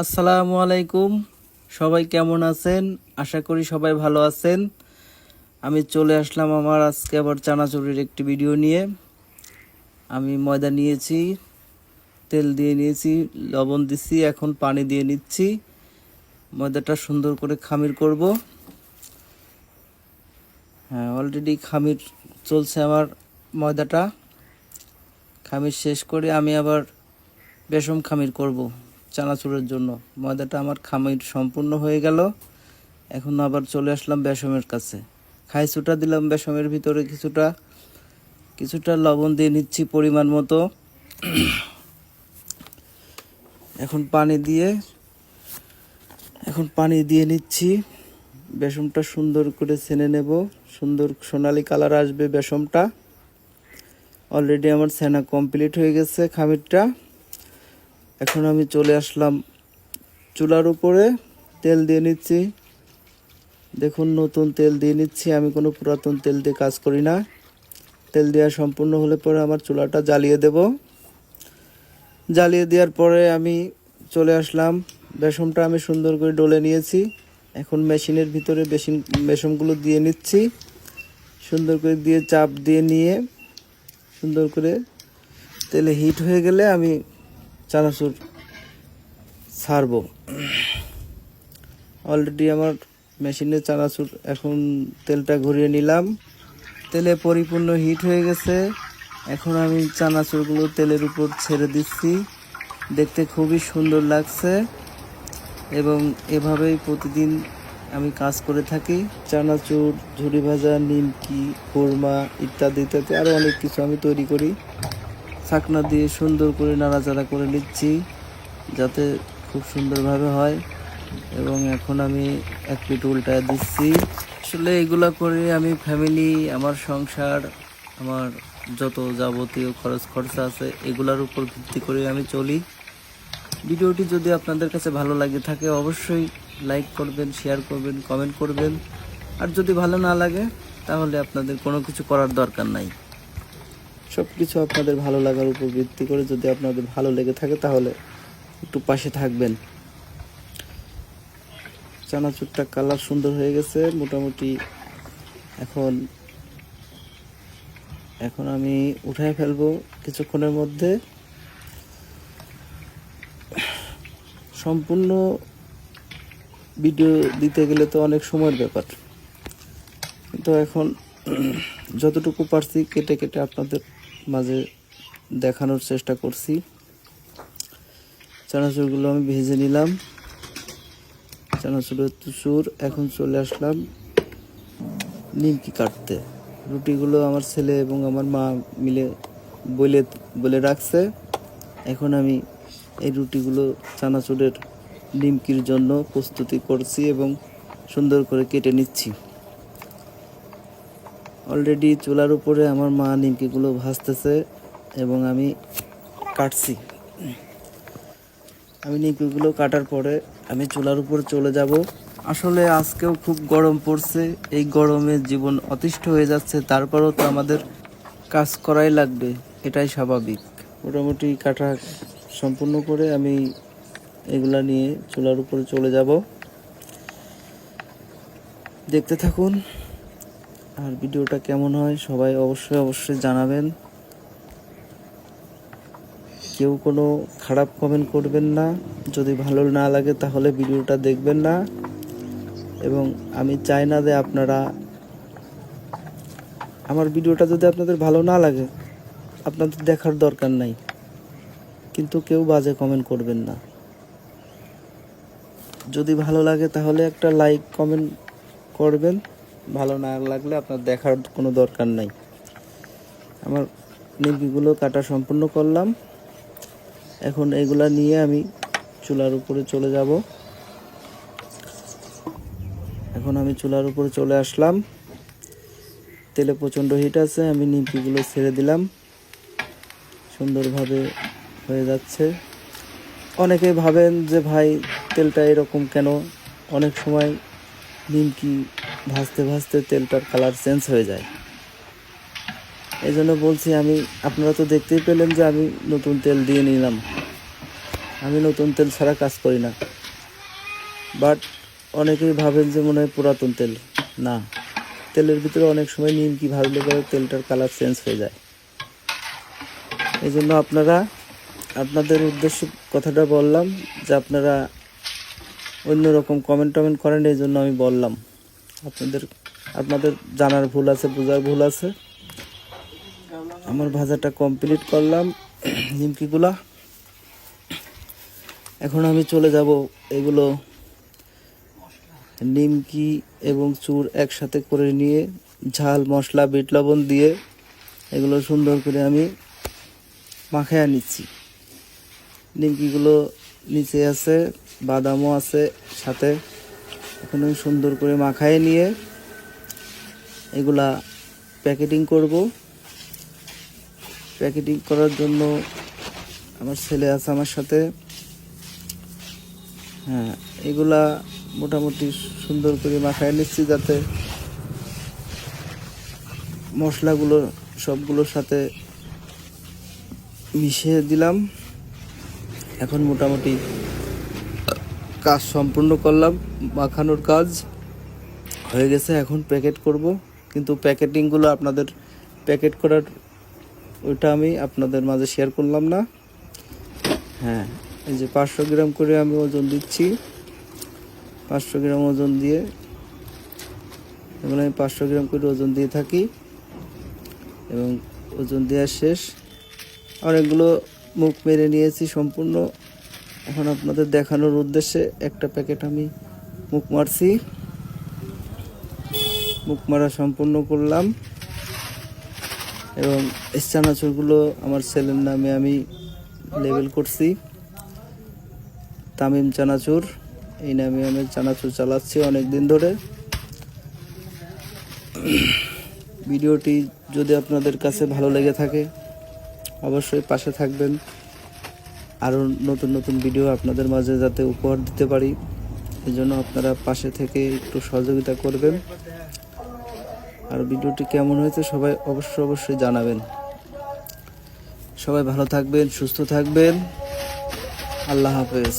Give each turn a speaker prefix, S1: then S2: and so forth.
S1: আসসালামু আলাইকুম। সবাই কেমন আছেন? আশা করি সবাই ভালো আছেন। আমি চলে আসলাম আমার আজকে আবার চানাচুরির একটি ভিডিও নিয়ে। আমি ময়দা নিয়েছি, তেল দিয়ে নিয়েছি, লবণ দিচ্ছি এখন পানি দিয়ে নিচ্ছি। ময়দাটা সুন্দর করে খামির করব। হ্যাঁ অলরেডি খামির চলছে আমার ময়দাটা। খামির শেষ করে আমি আবার বেসম খামির করব। চানাচুরের জন্য। ময়দাটা আমার খামির সম্পূর্ণ হয়ে গেল। এখন আবার চলে আসলাম বেসমের কাছে। খাইছুটা দিলাম বেসমের ভিতরে কিছুটা। কিছুটা লবণ দিয়ে নিচ্ছি পরিমাণ মতো। এখন পানি দিয়ে এখন পানি দিয়ে নিচ্ছি। বেসমটা সুন্দর করে ছেনে নেব। সুন্দর সোনালি কালার আসবে বেসমটা। অলরেডি আমার সেনা কমপ্লিট হয়ে গেছে খামিরটা। এখন আমি চলে আসলাম চুলার উপরে, তেল দিয়ে নিচ্ছি। দেখুন, নতুন তেল দিয়ে নিচ্ছি। আমি কোনো পুরাতন তেল দিয়ে কাজ করি না। তেল দেওয়া সম্পূর্ণ হলে পরে আমার চুলাটা জ্বালিয়ে দেব। জ্বালিয়ে দেওয়ার পরে আমি চলে আসলাম। বেসমটা আমি সুন্দর করে ডলে নিয়েছি। এখন মেশিনের ভিতরে বেসিন বেসমগুলো দিয়ে নিচ্ছি। সুন্দর করে দিয়ে চাপ দিয়ে নিয়ে সুন্দর করে তেলে হিট হয়ে গেলে আমি চানাচুর ছাড়বো। অলরেডি আমার মেশিনে চানাচুর, এখন তেলটা ঘুরিয়ে নিলাম। তেলে পরিপূর্ণ হিট হয়ে গেছে। এখন আমি চানাচুরগুলো তেলের উপর ছেড়ে দিচ্ছি। দেখতে খুবই সুন্দর লাগছে। এবং এভাবেই প্রতিদিন আমি কাজ করে থাকি। চানাচুর, ঝুড়ি ভাজা, নিমকি কোরমা ইত্যাদি ইত্যাদি আরও অনেক কিছু আমি তৈরি করি। ছাকনা দিয়ে সুন্দর করে নাড়াচাড়া করে নিচ্ছি, যাতে খুব সুন্দরভাবে হয়। এবং এখন আমি এক প্লেট উল্টায় দিচ্ছি। আসলে এগুলো করে আমি ফ্যামিলি আমার সংসার, আমার যত যাবতীয় খরচ খরচা আছে, এগুলোর উপর ভিত্তি করে আমি চলি। ভিডিওটি যদি আপনাদের কাছে ভালো লাগে থাকে, অবশ্যই লাইক করবেন শেয়ার করবেন কমেন্ট করবেন। আর যদি ভালো না লাগে, তাহলে আপনাদের কোনো কিছু করার দরকার নাই। সব কিছু আপনাদের ভালো লাগার উপর ভিত্তি করে যদি আপনাদের ভালো লেগে থাকে তাহলে একটু পাশে থাকবেন। চানাচুরটা কালার সুন্দর হয়ে গেছে, মোটামুটি এখন এখন আমি উঠায় ফেলব কিছুক্ষণের মধ্যে। সম্পূর্ণ ভিডিও দিতে গেলে তো অনেক সময়ের ব্যাপার। কিন্তু এখন যতটুকু পারছি কেটে কেটে আপনাদের মাঝে দেখানোর চেষ্টা করছি। চানাচুরগুলো আমি ভেজে নিলাম। চানাচুরের চুর এখন চলে আসলাম নিমকি কাটতে। রুটিগুলো আমার ছেলে এবং আমার মা মিলে বলে বলে রাখছে। এখন আমি এই রুটিগুলো চানাচুরের নিমকির জন্য প্রস্তুতি করছি এবং সুন্দর করে কেটে নিচ্ছি। অলরেডি চুলার উপরে আমার মা নিমকিগুলো ভাজতেছে এবং আমি কাটছি। আমি নিমকিগুলো কাটার পরে আমি চুলার উপর চলে যাব। আসলে আজকেও খুব গরম পড়ছে। এই গরমে জীবন অতিষ্ঠ হয়ে যাচ্ছে। তারপরেও তো আমাদের কাজ করাই লাগবে। এটাই স্বাভাবিক। মোটামুটি কাটা সম্পূর্ণ করে আমি এগুলা নিয়ে চুলার উপরে চলে যাব। দেখতে থাকুন। আর ভিডিওটা কেমন হয় সবাই অবশ্যই অবশ্যই জানাবেন। কেউ কোনো খারাপ কমেন্ট করবেন না। যদি ভালো না লাগে তাহলে ভিডিওটা দেখবেন না। এবং আমি চাই না যে আপনারা আমার ভিডিওটা যদি আপনাদের ভালো না লাগে, আপনাদের দেখার দরকার নাই। কিন্তু কেউ বাজে কমেন্ট করবেন না। যদি ভালো লাগে তাহলে একটা লাইক কমেন্ট করবেন। ভালো না লাগলে আপনার দেখার কোনো দরকার নাই। আমার নিমকিগুলো কাটা সম্পূর্ণ করলাম। এখন এগুলা নিয়ে আমি চুলার উপরে চলে যাব। এখন আমি চুলার উপরে চলে আসলাম। তেলে প্রচণ্ড হিট আছে, আমি নিমকিগুলো ছেড়ে দিলাম। সুন্দরভাবে হয়ে যাচ্ছে। অনেকে ভাবেন যে, ভাই, তেলটা এরকম কেন? অনেক সময় নিমকি ভাজতে ভাজতে তেলটার কালার চেঞ্জ হয়ে যায়। এই জন্য বলছি আমি, আপনারা তো দেখতেই পেলেন যে আমি নতুন তেল দিয়ে নিলাম। আমি নতুন তেল ছাড়া কাজ করি না। বাট অনেকেই ভাবেন যে মনে হয় পুরাতন তেল। না, তেলের ভিতরে অনেক সময় নিমকি ভাবলে পরে তেলটার কালার চেঞ্জ হয়ে যায়। এই জন্য আপনারা, আপনাদের উদ্দেশ্য কথাটা বললাম যে আপনারা অন্যরকম কমেন্ট টমেন্ট করেন এই জন্য আমি বললাম। আপনাদের আপনাদের জানার ভুল আছে, বোঝার ভুল আছে। আমার ভাজাটা কমপ্লিট করলাম, নিমকিগুলা। এখন আমি চলে যাব এগুলো নিমকি এবং চুর একসাথে করে নিয়ে ঝাল, মশলা, বিট লবণ দিয়ে এগুলো সুন্দর করে আমি মাখায় নিচ্ছি। নিমকিগুলো নিচে আছে, বাদামও আছে সাথে। এখন আমি সুন্দর করে মাখায় নিয়ে এগুলা প্যাকেটিং করব। প্যাকেটিং করার জন্য আমার ছেলে আছে আমার সাথে। হ্যাঁ এগুলা মোটামুটি সুন্দর করে মাখায় নিচ্ছি যাতে মশলাগুলো সবগুলোর সাথে মিশিয়ে দিলাম। এখন মোটামুটি কাজ সম্পূর্ণ করলাম, মাখানোর কাজ হয়ে গেছে, এখন প্যাকেট করব। কিন্তু প্যাকেটিংগুলো আপনাদের প্যাকেট করার ওইটা আমি আপনাদের মাঝে শেয়ার করলাম না। হ্যাঁ এই যে পাঁচশো গ্রাম করে আমি ওজন দিচ্ছি। পাঁচশো গ্রাম ওজন দিয়ে এগুলো আমি পাঁচশো গ্রাম করে ওজন দিয়ে থাকি। এবং ওজন দেওয়া শেষ। অনেকগুলো মুখ মেরে নিয়েছি সম্পূর্ণ। এখন আপনাদের দেখানোর উদ্দেশ্যে একটা প্যাকেট আমি মুখ মারছি। মুখ মারা সম্পূর্ণ করলাম। এবং চানাচুরগুলো আমার ছেলের নামে আমি লেবেল করছি। তামিম চানাচুর, এই নামে আমি চানাচুর চালাচ্ছি অনেক দিন ধরে। ভিডিওটি যদি আপনাদের কাছে ভালো লেগে থাকে, অবশ্যই পাশে থাকবেন। আরও নতুন নতুন ভিডিও আপনাদের মাঝে যাতে উপহার দিতে পারি। এই জন্য আপনারা পাশে থেকে একটু সহযোগিতা করবেন। আর ভিডিওটি কেমন হয়েছে সবাই অবশ্যই অবশ্যই জানাবেন। সবাই ভালো থাকবেন, সুস্থ থাকবেন। আল্লাহ হাফেজ।